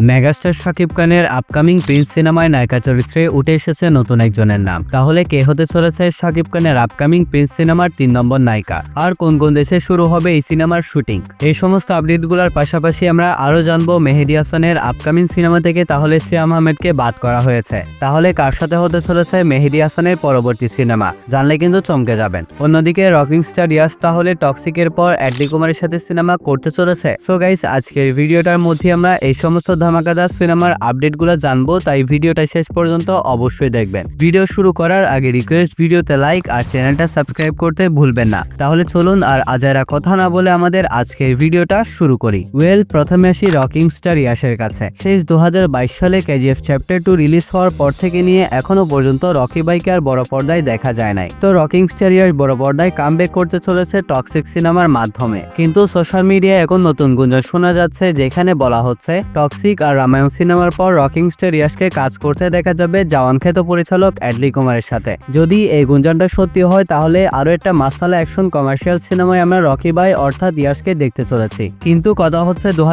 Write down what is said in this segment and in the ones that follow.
Megastar Shakib খানের upcoming Prince সিনেমায় নায়িকা চরিত্রে উঠে এসেছে নতুন একজনের নাম। তাহলে কে হতে চলেছে শাকিব খানের আপকামিং প্রিন্স সিনেমার তিন নম্বর নায়িকা? আর কোন কোন দেশে শুরু হবে এই সিনেমার শুটিং এই সমস্ত আপডেটগুলোর পাশাপাশি আমরা আরও জানব মেহেদি হাসানের আপকামিং সিনেমা থেকে তাহলে শ্রিয়াম আহমেদকে বাদ করা হয়েছে। তাহলে কার সাথে হতে চলেছে মেহেদি হাসানের পরবর্তী সিনেমা জানলে কিন্তু চমকে যাবেন। অন্যদিকে রকিং স্টার ইয়াস তাহলে টক্সিকের পর অ্যাডলি কুমারের সাথে সিনেমা করতে চলেছে। সো গাইস আজকের ভিডিওটার মধ্যে আমরা এই সমস্ত ধামাকাদার সিনেমার আপডেটগুলো জানব, তাই ভিডিওটা শেষ পর্যন্ত অবশ্যই দেখবেন। ভিডিও শুরু করার আগে রিকোয়েস্ট ভিডিওতে লাইক আর চ্যানেলটা সাবস্ক্রাইব করতে ভুলবেন না। তাহলে চলুন আর আজারা কথা না বলে আমাদের আজকের ভিডিওটা শুরু করি। ওয়েল, প্রথমে আসি রকিং স্টার ইয়াসের কাছে। শেষ দু হাজার বাইশ সালে কেজিএফ চ্যাপ্টার টু রিলিজ হওয়ার পর থেকে নিয়ে এখনও পর্যন্ত রকি বাইকে আর বড় পর্দায় দেখা যায় নাই। তো রকিং স্টার ইয়াস বড় পর্দায় কামব্যাক করতে চলেছে টক্সিক সিনেমার মাধ্যমে। কিন্তু সোশ্যাল মিডিয়ায় এখন নতুন গুঞ্জন শোনা যাচ্ছে, যেখানে বলা হচ্ছে টক্সিক আর রামায়ণ সিনেমার পর রকিং স্টার ইয়াসকে কাজ করতে দেখা যাবে জওয়ান খ্যাত পরিচালক অ্যাডলি কুমারের সাথে। যদি এই গুঞ্জনটা সত্যি হয়, তাহলে আরও একটা মাসালা অ্যাকশন কমার্শিয়াল সিনেমায় আমরা রকি বাই অর্থাৎ ইয়াসকে দেখতে চলেছি। কিন্তু কথা হচ্ছে দু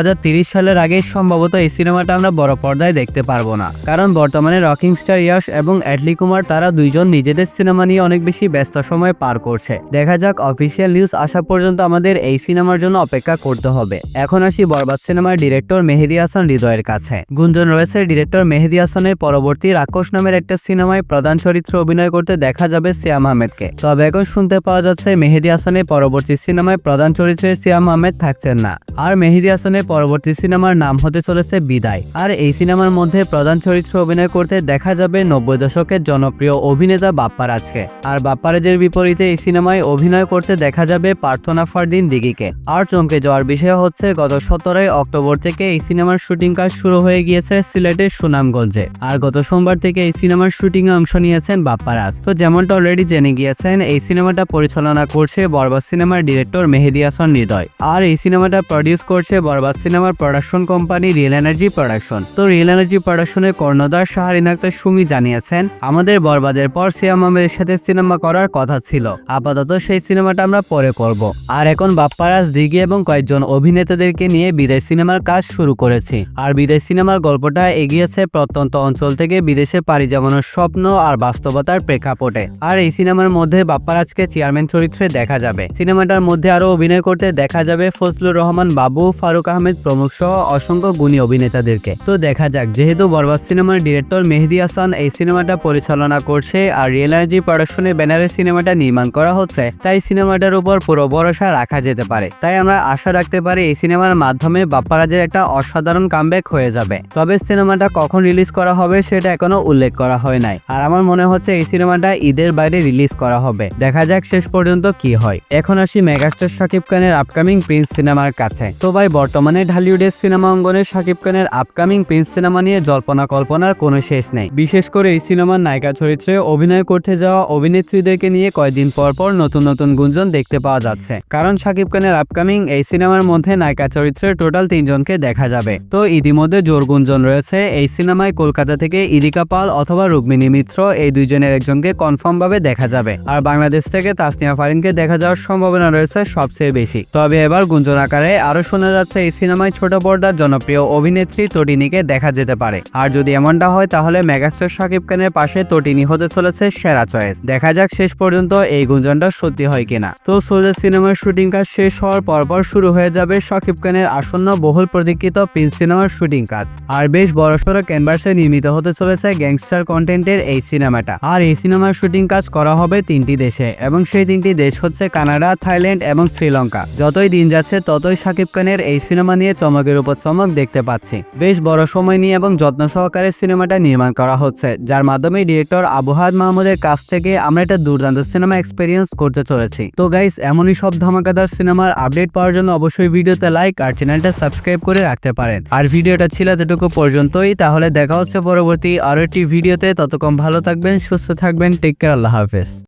সালের আগে সম্ভবত এই সিনেমাটা আমরা বড় পর্দায় দেখতে পারব না। কারণ বর্তমানে রকিং স্টার ইয়াস এবং অ্যাডলি কুমার তারা দুইজন নিজেদের সিনেমা নিয়ে অনেক বেশি ব্যস্ত সময় পার করছে। দেখা যাক, অফিসিয়াল নিউজ আসা পর্যন্ত আমাদের এই সিনেমার জন্য অপেক্ষা করতে হবে। এখন আসি বরবাদ সিনেমার ডিরেক্টর মেহেদি হাসান হৃদয়ের কাছে। গুঞ্জন রয়েছে, ডিরেক্টর মেহেদি হাসানের পরবর্তী রাক্ষস নামের একটা সিনেমায় প্রধান চরিত্রে অভিনয় করতে দেখা যাবে সিয়াম আহমেদকে। তবে এখন শুনতে পাওয়া যাচ্ছে, মেহেদি হাসানের পরবর্তী সিনেমায় প্রধান চরিত্রে সিয়াম আহমেদ থাকছেন না। আর মেহেদি হাসানের পরবর্তী সিনেমার নাম হতে চলেছে বিদায়। আর এই সিনেমার মধ্যে প্রধান চরিত্রে অভিনয় করতে দেখা যাবে নব্বই দশকের জনপ্রিয় অভিনেতা বাপ্পারাজকে। আর বাপ্পারাজের বিপরীতে এই সিনেমায় অভিনয় করতে দেখা যাবে প্রার্থনা ফারদিন দিঘিকে। আর চমকে যাওয়ার বিষয় হচ্ছে, গত সতেরোই অক্টোবর থেকে এই সিনেমার শুটিং শুরু হয়ে গিয়েছে সিলেটের সুনামগঞ্জে। আর গত সোমবার থেকে এই সিনেমার শুটিং এ অংশ নিয়েছেন বাপ্পারাজ তো যেমনটা অলরেডি জেনে গিয়েছেন, এই সিনেমাটা পরিচালনা করছে বরবাদ সিনেমার ডিরেক্টর মেহেদি হাসান হৃদয়। আর এই সিনেমাটা প্রডিউস করছে বরবাদ সিনেমার production company real energy production তো রিয়েল এনার্জি প্রোডাকশনের কর্ণধার শাহরিন আক্তার সুমি জানিয়েছেন, আমাদের বরবাদের পর সিয়াম আহমেদের সাথে সিনেমা করার কথা ছিল। আপাতত সেই সিনেমাটা আমরা পরে করব। আর এখন বাপ্পারাজ দিঘি এবং কয়েকজন অভিনেতাদেরকে নিয়ে বিদেশ সিনেমার কাজ শুরু করেছি। আর বিদেশ সিনেমার গল্পটা এগিয়েছে প্রত্যন্ত অঞ্চল থেকে বিদেশে পাড়ি জমানোর স্বপ্ন আর বাস্তবতার প্রেক্ষাপটে। আর এই সিনেমার মধ্যে বাপ্পারাজকে চেয়ারম্যান চরিত্রে দেখা যাবে। সিনেমাটার মধ্যে আরও অভিনয় করতে দেখা যাবে ফজলুর রহমান, বাবু, ফারুক আহমেদ প্রমুখ সহ অসংখ্য গুণী অভিনেতাদেরকে। তো দেখা যাক, যেহেতু বরবাদ সিনেমার ডিরেক্টর মেহেদি হাসান এই সিনেমাটা পরিচালনা করছে আর রিয়েল এনার্জি প্রোডাকশনের ব্যানারে সিনেমাটা নির্মাণ করা হচ্ছে, তাই সিনেমাটার উপর পুরো ভরসা রাখা যেতে পারে। তাই আমরা আশা রাখতে পারি এই সিনেমার মাধ্যমে বাপ্পারাজের একটা অসাধারণ কামব্যাক হয়ে যাবে। তবে সিনেমাটা কখন রিলিজ করা হবে সেটা এখনও উল্লেখ করা হয় নাই। আর আমার মনে হচ্ছে এই সিনেমাটা ঈদের বাইরে রিলিজ করা হবে। দেখা যাক শেষ পর্যন্ত কি হয়। এখন আসি মেগাস্টার শাকিব খানের আপকামিং প্রিন্স সিনেমার কাছে। তো ভাই, বর্তমানে ঢালিউডের সিনেমা অঙ্গনে শাকিব খানের আপকামিং প্রিন্স সিনেমা নিয়ে জল্পনা কল্পনার কোনো শেষ নেই। বিশেষ করে এই সিনেমার নায়িকা চরিত্রে অভিনয় করতে যাওয়া অভিনেত্রীদেরকে নিয়ে কয়েকদিন পর পর নতুন নতুন গুঞ্জন দেখতে পাওয়া যাচ্ছে। কারণ শাকিব খানের আপকামিং এই সিনেমার মধ্যে নায়িকা চরিত্রে টোটাল তিনজনকে দেখা যাবে। তো ইতিমধ্যে জোর গুঞ্জন রয়েছে। এই সিনেমায় কলকাতা থেকে ইদিকা পাল অথবা রুক্মিণী মিত্র এই দুইজনের একজনকে কনফার্ম ভাবে দেখা যাবে। আর বাংলাদেশ থেকে তাসনিয়া ফারিনকে দেখা যাওয়ার সম্ভাবনা রয়েছে সবচেয়ে বেশি। তবে এবার গুঞ্জন আকারে আরও শোনা যাচ্ছে এই সিনেমায় ছোট পর্দার জনপ্রিয় অভিনেত্রী তটিনীকে দেখা যেতে পারে। আর যদি এমনটা হয়, তাহলে মেগাস্টার শাকিব খানের পাশে তটিনী হতে চলেছে সেরা চয়েস। দেখা যাক শেষ পর্যন্ত এই গুঞ্জনটা সত্যি হয় কিনা। তো সোজা সিনেমার শুটিং কাজ শেষ হওয়ার পরপর শুরু হয়ে যাবে শাকিব খানের আসন্ন বহুল প্রতীক্ষিত প্রিন্স সিনেমার শুটিং কাজ। আর বেশ বড়সড় ক্যানভাসে নির্মিত হতে চলেছে গ্যাংস্টার কন্টেন্টের এই সিনেমাটা। আর এই সিনেমার শুটিং কাজ করা হবে তিনটি দেশে এবং সেই তিনটি দেশ হচ্ছে কানাডা, থাইল্যান্ড এবং শ্রীলঙ্কা। যতই দিন যাচ্ছে, ততই শাকিব খানের এই সিনেমা নিয়ে চমকের উপর চমক দেখতে পাচ্ছি। বেশ বড় সময় নিয়ে এবং যত্ন সহকারে সিনেমাটা নির্মাণ করা হচ্ছে, যার মাধ্যমে ডিরেক্টর আবহাদ মাহমুদের কাছ থেকে আমরা একটা দুর্দান্ত সিনেমা এক্সপিরিয়েন্স করতে চলেছি। তো গাইস এমনই সব ধামাকাদার সিনেমার আপডেট পাওয়ার জন্য অবশ্যই ভিডিওতে লাইক আর চ্যানেলটা সাবস্ক্রাইব করে রাখতে পারেন। আর ভিডিওটা ছিল এতটুকু পর্যন্তই। তাহলে দেখা হচ্ছে পরবর্তী আরও একটি ভিডিওতে। ততক্ষণ ভালো থাকবেন, সুস্থ থাকবেন টেক কেয়ার আল্লাহ হাফেজ।